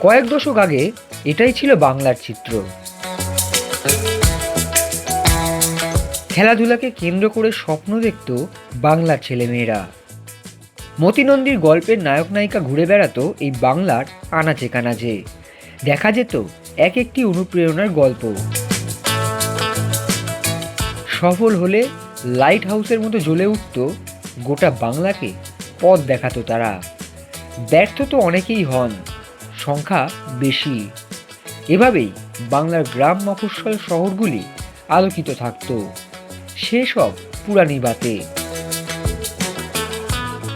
কয়েক দশক আগে এটাই ছিল বাংলার চিত্র। খেলাধুলাকে কেন্দ্র করে স্বপ্ন দেখত বাংলার ছেলেমেয়েরা। মতিনন্দীর গল্পের নায়ক নায়িকা ঘুরে বেড়াতো এই বাংলার আনাচে কানাচে। দেখা যেত এক একটি অনুপ্রেরণার গল্প। সফল হলে লাইট হাউসের মতো জ্বলে উঠত, গোটা বাংলাকে পথ দেখাতো তারা। ব্যর্থ তো অনেকেই হন। সংখ্যা বেশি। এভাবেই বাংলার গ্রাম মফস্বল শহরগুলি আলোকিত থাকত। সেসব পুরানি বাতে।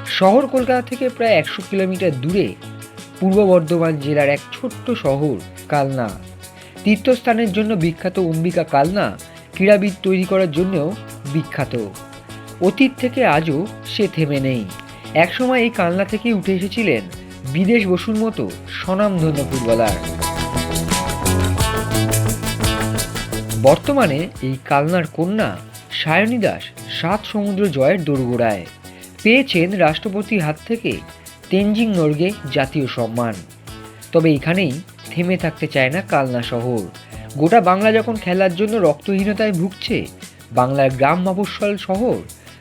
শহর কলকাতা থেকে প্রায় একশো কিলোমিটার দূরে পূর্ব বর্ধমান জেলার এক ছোট্ট শহর কালনা। তীর্থস্থানের জন্য বিখ্যাত অম্বিকা কালনা ক্রীড়াবিদ তৈরি করার জন্যও বিখ্যাত। অতীত থেকে আজও সে থেমে নেই। একসময় এই কালনা থেকে উঠে এসেছিলেন বিদেশ বসুর মতো স্বনামধন্য ফুটবলার। বর্তমানে এই কালনার কন্যা সায়নী দাস সাত সমুদ্র জয়ের দোরগোড়ায়। পেয়েছেন রাষ্ট্রপতির হাত থেকে তেনজিং নর্গে জাতীয় সম্মান। তবে এখানেই থেমে থাকতে চায় না কালনা শহর। গোটা বাংলা যখন খেলার জন্য রক্তহীনতায় ভুগছে, বাংলার গ্রাম মফস্বল শহর,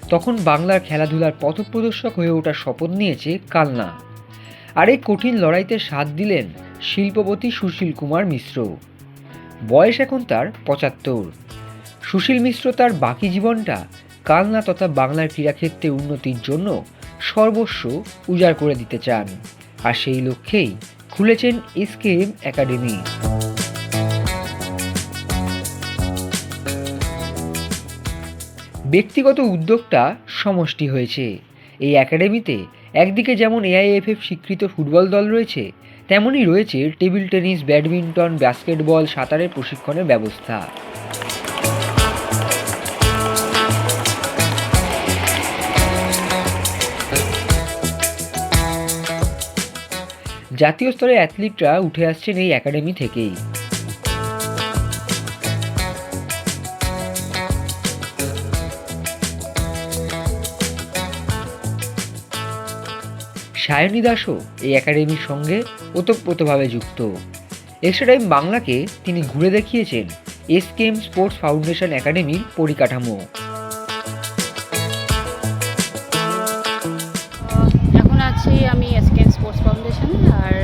তখন বাংলার খেলাধুলার পথপ্রদর্শক হয়ে ওঠার শপথ নিয়েছে কালনা। আর এই কঠিন লড়াইতে সাথ দিলেন শিল্পপতি সুশীল কুমার মিশ্র। বয়স এখন তার পঁচাত্তর। সুশীল মিশ্র তার বাকি জীবনটা কালনা তথা বাংলার ক্রীড়াক্ষেত্রে উন্নতির জন্য সর্বস্ব উজাড় করে দিতে চান আর সেই লক্ষ্যেই খুলেছেন এসকেএম একাডেমি। ব্যক্তিগত উদ্যোগটা সমষ্টি হয়েছে। এই একাডেমিতে একদিকে যেমন এআইএফএফ স্বীকৃত ফুটবল দল রয়েছে, তেমনই রয়েছে টেবিল টেনিস, ব্যাডমিন্টন, বাস্কেটবল, সাঁতারের প্রশিক্ষণের ব্যবস্থা। জাতীয় স্তরে অ্যাথলিটরা উঠে আসছেন এই একাডেমি থেকেই। সায়নী দাসও এই একাডেমির সঙ্গে ওতপ্রোতভাবে যুক্ত। এক্সট্রা টাইম বাংলাকে তিনি ঘুরে দেখিয়েছেন এসকেএম স্পোর্টস ফাউন্ডেশন একাডেমির পরিকাঠামো। এখন আছি আমি এসকেন স্পোর্টস ফাউন্ডেশন আর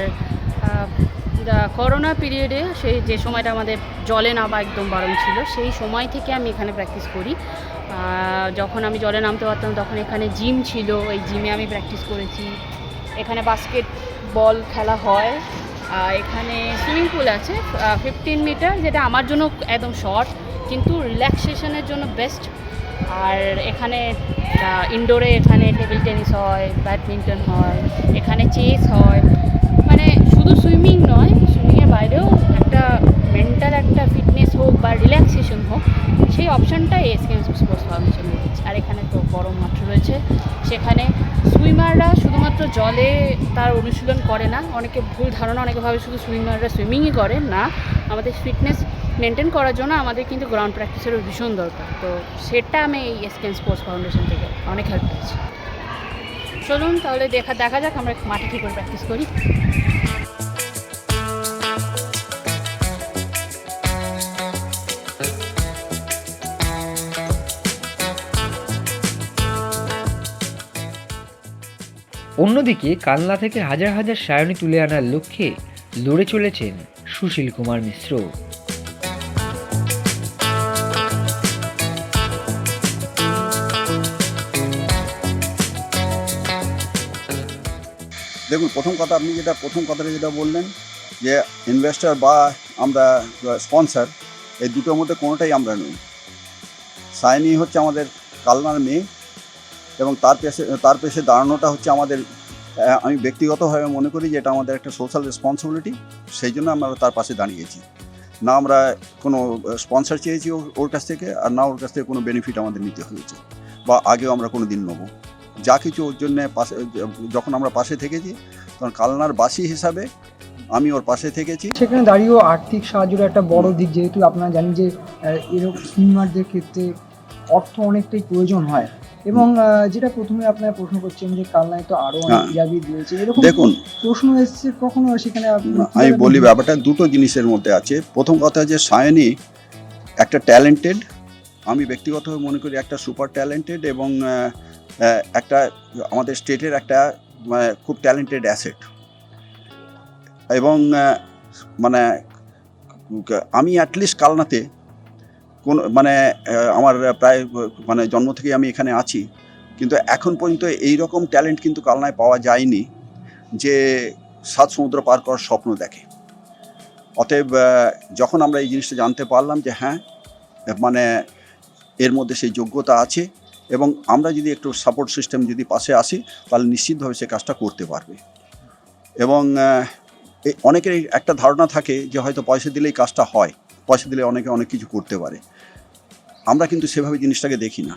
করোনা পিরিয়ডে সেই যে সময়টা আমাদের জলে নামা একদম বারণ ছিল, সেই সময় থেকে আমি এখানে প্র্যাকটিস করি। যখন আমি জলে নামতে পারতাম তখন এখানে জিম ছিল, ওই জিমে আমি প্র্যাকটিস করেছি। এখানে বাস্কেট বল খেলা হয় এখানে সুইমিং পুল আছে ফিফটিন মিটার যেটা আমার জন্য একদম শর্ট কিন্তু রিল্যাক্সেশনের জন্য বেস্ট আর এখানে ইনডোরে এখানে টেবিল টেনিস হয় ব্যাডমিন্টন হয়, এখানে চেস হয় মানে শুধু সুইমিং নয় সুইমিংয়ের বাইরেও একটা মেন্টাল একটা ফিটনেস হোক বা রিল্যাক্সেশন হোক, সেই অপশানটাই এসকেএম স্পোর্টস ফাউন্ডেশন রয়েছে আর এখানে তো বড় মাঠ রয়েছে। সেখানে সুইমাররা শুধুমাত্র জলে তার অনুশীলন করে না, অনেকে ভুল ধারণা, অনেকে ভাবে শুধু সুইমাররা সুইমিংই করে। না, আমাদের ফিটনেস মেনটেন করার জন্য আমাদের কিন্তু গ্রাউন্ড প্র্যাকটিসেরও ভীষণ দরকার। তো সেটা আমি এই এসকেন স্পোর্টস ফাউন্ডেশন থেকে অনেক হেল্প পেয়েছি। চলুন তাহলে দেখা দেখা যাক আমরা মাঠে কী করে প্র্যাকটিস করি। অন্যদিকে কালনা থেকে হাজার হাজার সায়নী তুলে আনার লক্ষ্যে লড়ে চলেছেন সুশীল কুমার মিশ্র। দেখুন, প্রথম কথা আপনি যেটা, প্রথম কথাটা যেটা বললেন, যে ইনভেস্টর বা আমরা স্পন্সর এই দুটোর মধ্যে কোনোটাই আমরা নই। সাইনি হচ্ছে আমাদের কালনার মেয়ে। এবং তার পেশে তার পেশে দাঁড়ানোটা হচ্ছে আমাদের আমি ব্যক্তিগতভাবে মনে করি যে এটা আমাদের একটা সোশ্যাল রেসপন্সিবিলিটি সেই জন্য আমরা তার পাশে দাঁড়িয়েছি। না আমরা কোনো স্পন্সর চেয়েছি ওর- কাছ থেকে আর না ওর কাছ থেকে কোনো বেনিফিট আমাদের নিতে হয়েছে বা আগেও আমরা কোনো দিন নেব। যা কিছু ওর জন্য পাশে, যখন আমরা পাশে থেকেছি, তখন কালনার বাসি হিসাবে আমি ওর পাশে থেকেছি। সেখানে দাঁড়িয়েও আর্থিক সাহায্যের একটা বড় দিক, যেহেতু আপনারা জানেন যে এরকম সুইমারদের ক্ষেত্রে অর্থ অনেকটাই প্রয়োজন হয়। এবং যেটা প্রথমে আপনারা প্রশ্ন করছেন যে কালনায় তো আরও অনেক হ্যাঁ। ক্রীড়াবিদ রয়েছে এরকম দেখুন। প্রশ্ন এসছে কখনো সেখানে আমি বলি ব্যাপারটা দুটো জিনিসের মধ্যে আছে। প্রথম কথা যে সায়নী একটা ট্যালেন্টেড আমি ব্যক্তিগতভাবে মনে করি একটা সুপার ট্যালেন্টেড এবং একটা আমাদের স্টেটের একটা মানে, খুব ট্যালেন্টেড অ্যাসেট। এবং মানে আমি অ্যাটলিস্ট কালনাতে কোন মানে আমার প্রায় মানে জন্ম থেকে আমি এখানে আছি। কিন্তু এখন পর্যন্ত এই রকম ট্যালেন্ট কিন্তু কালনায় পাওয়া যায়নি যে সাত সমুদ্র পার করার স্বপ্ন দেখে। অতএব যখন আমরা এই জিনিসটা জানতে পারলাম যে হ্যাঁ মানে এর মধ্যে সেই যোগ্যতা আছে এবং আমরা যদি একটু সাপোর্ট সিস্টেম যদি পাশে আসি, তাহলে নিশ্চিতভাবে সে কাজটা করতে পারবে। এবং অনেকেরই একটা ধারণা থাকে যে হয়তো পয়সা দিলেই কাজটা হয়। পয়সা দিলে অনেকে অনেক কিছু করতে পারে। আমরা কিন্তু সেভাবে জিনিসটাকে দেখি না।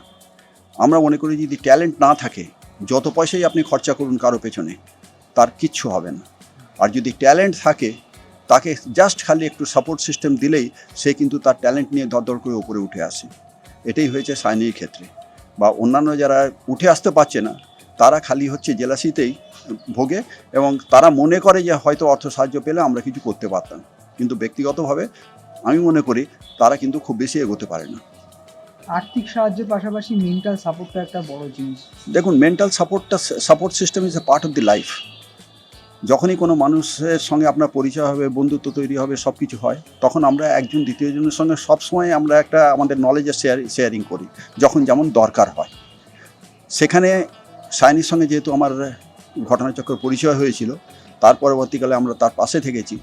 আমরা মনে করি যদি ট্যালেন্ট না থাকে, যত পয়সাই আপনি খরচা করুন কারও পেছনে, তার কিচ্ছু হবে না। আর যদি ট্যালেন্ট থাকে, তাকে জাস্ট খালি একটু সাপোর্ট সিস্টেম দিলেই সে কিন্তু তার ট্যালেন্ট নিয়ে দরদর করে উপরে উঠে আসে। এটাই হয়েছে সাইনির ক্ষেত্রে। বা অন্যান্য যারা উঠে আসতে পারছে না, তারা খালি হচ্ছে জেলাসিতেই ভোগে এবং তারা মনে করে যে হয়তো অর্থ সাহায্য পেলে আমরা কিছু করতে পারতাম। কিন্তু ব্যক্তিগতভাবে আমি মনে করি তারা কিন্তু খুব বেশি এগোতে পারে না। আর্থিক সাহায্যের পাশাপাশি মেন্টাল সাপোর্টটা একটা বড় জিনিস। দেখুন মেন্টাল সাপোর্টটা support system is a part of the life যখনই কোনো মানুষের সঙ্গে আপনার পরিচয় হবে বন্ধুত্ব তৈরি হবে সব কিছু হয় তখন আমরা একজন দ্বিতীয়জনের সঙ্গে সবসময় আমরা একটা আমাদের নলেজের শেয়ার শেয়ারিং করি যখন যেমন দরকার হয়। সেখানে সাইনির সঙ্গে যেহেতু আমার ঘটনাচক্র পরিচয় হয়েছিল তার পরবর্তীকালে আমরা তার পাশে থেকেছি।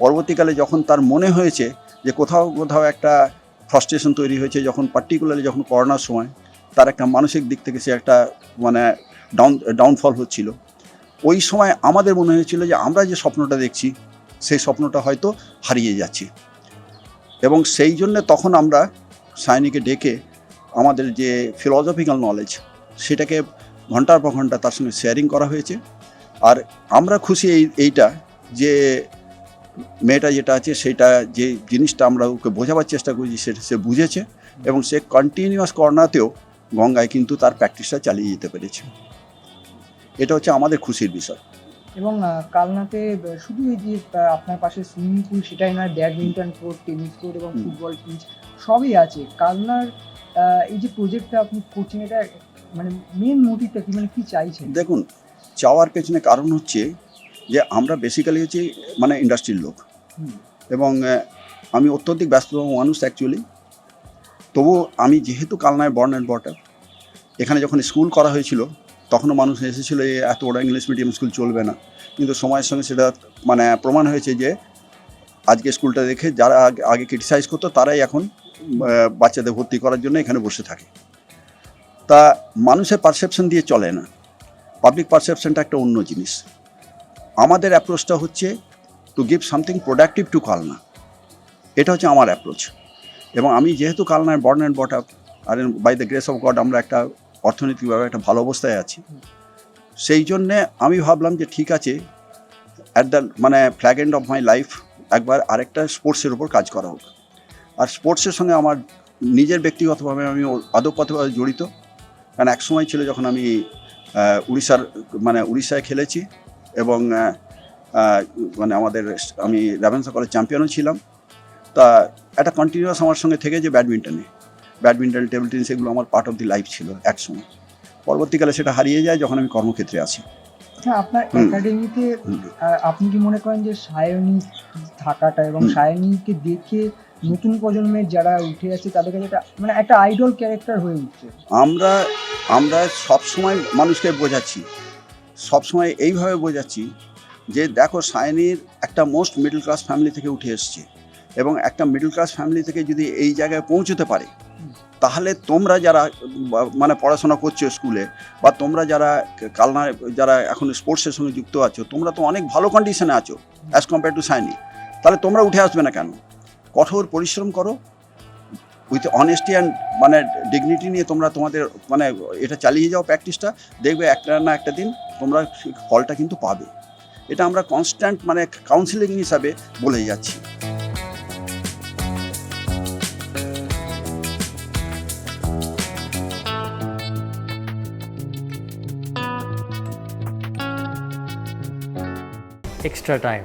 পরবর্তীকালে যখন তার মনে হয়েছে যে কোথাও কোথাও একটা ফ্রাস্ট্রেশন তৈরি হয়েছে যখন পার্টিকুলারলি যখন করোনার সময়, তার একটা মানসিক দিক থেকে সে একটা মানে ডাউন ডাউনফল হচ্ছিল। ওই সময় আমাদের মনে হয়েছিল যে আমরা যে স্বপ্নটা দেখছি, সেই স্বপ্নটা হয়তো হারিয়ে যাচ্ছে। এবং সেই জন্যে তখন আমরা সায়নীকে ডেকে আমাদের যে ফিলসফিক্যাল নলেজ সেটাকে ঘণ্টার পর ঘণ্টা তার সঙ্গে শেয়ারিং করা হয়েছে। আর আমরা খুশি এই, এইটা যে মেয়েটা যেটা আছে সেটা যে জিনিসটা আমরা ওকে বোঝাবার চেষ্টা করছি সেটা সে বুঝেছে এবং সে কন্টিনিউয়াস করোনাতেও গঙ্গায় কিন্তু তার প্র্যাকটিসটা চালিয়ে যেতে পেরেছে। এটা হচ্ছে আমাদের খুশির বিষয়। এবং কালনাতে শুধু এই যে আপনার পাশে সুইমিং পুল সেটাই নয় ব্যাডমিন্টন কোর্ট টেনিস কোর্ট এবং ফুটবল পিচ সবই আছে। কালনার এই যে প্রজেক্টটা আপনি করছেন এটা মানে মেন মোটিভটা কি? মানে কি চাইছেন? দেখুন চাওয়ার পেছনে কারণ হচ্ছে যে আমরা বেসিক্যালি হচ্ছি মানে ইন্ডাস্ট্রির লোক। এবং আমি অত্যধিক ব্যস্ততম মানুষ অ্যাকচুয়ালি তবু আমি যেহেতু কালনায় বর্ন অ্যান্ড বটা এখানে যখন স্কুল করা হয়েছিল, তখনও মানুষ এসেছিল যে এত বড় ইংলিশ মিডিয়াম স্কুল চলবে না। কিন্তু সময়ের সঙ্গে সেটা মানে প্রমাণ হয়েছে যে আজকে স্কুলটা দেখে যারা আগে ক্রিটিসাইজ করতো, তারাই এখন বাচ্চাদের ভর্তি করার জন্য এখানে বসে থাকে। তা মানুষের পারসেপশন দিয়ে চলে না। পাবলিক পারসেপশনটা একটা অন্য জিনিস। আমাদের অ্যাপ্রোচটা হচ্ছে to give something productive to Kalna এটা হচ্ছে আমার অ্যাপ্রোচ এবং আমি যেহেতু কালনায় born and brought up R by the grace of God আমরা একটা অর্থনৈতিকভাবে একটা ভালো অবস্থায় আছি। সেই জন্যে আমি ভাবলাম যে ঠিক আছে অ্যাট দ্য মানে flag end of my life একবার আরেকটা স্পোর্টসের উপর কাজ করা হোক। আর স্পোর্টসের সঙ্গে আমার নিজের ব্যক্তিগতভাবে আমি আদবপাতভাবে জড়িত। কারণ এক সময় ছিল যখন আমি উড়িষ্যার মানে উড়িষ্যায় খেলেছি এবং মানে আমাদের আমি রেভেন্সা কলেজ চ্যাম্পিয়নও ছিলাম। তা একটা কন্টিনিউয়াস আমার সঙ্গে থেকে যে ব্যাডমিন্টনে। ব্যাডমিন্টন টেবিল টেনিস এগুলো আমার পার্ট অফ দি লাইফ ছিল এক সময় পরবর্তীকালে সেটা হারিয়ে যায় যখন আমি কর্মক্ষেত্রে আসি হ্যাঁ আপনার একাডেমিতে আপনি কি মনে করেন যে সায়নী থাকাটা এবং। সায়নীকে দেখে নতুন প্রজন্মের যারা উঠে আছে তাদের কাছে একটা মানে একটা আইডল ক্যারেক্টার হয়ে উঠছে। আমরা আমরা সব সময় মানুষকে বোঝাচ্ছি। সব সময় এইভাবে বোঝাচ্ছি যে দেখো সায়নীর একটা মোস্ট মিডল ক্লাস ফ্যামিলি থেকে উঠে এসছে এবং একটা মিডল ক্লাস ফ্যামিলি থেকে যদি এই জায়গায় পৌঁছতে পারে, তাহলে তোমরা যারা মানে পড়াশোনা করছ স্কুলে বা তোমরা যারা কালনায় যারা এখন স্পোর্টসের সঙ্গে যুক্ত আছো, তোমরা তো অনেক ভালো কন্ডিশনে আছো অ্যাজ কম্পেয়ার টু সাইনি তাহলে তোমরা উঠে আসবে না কেন? কঠোর পরিশ্রম করো উইথ অনেস্টি অ্যান্ড মানে ডিগনিটি নিয়ে তোমরা তোমাদের মানে এটা চালিয়ে যাও প্র্যাকটিসটা দেখবে একটা না একটা দিন তোমরা ফলটা কিন্তু পাবে এটা আমরা কনস্ট্যান্ট মানে কাউন্সিলিং হিসাবে বলে যাচ্ছি extra time.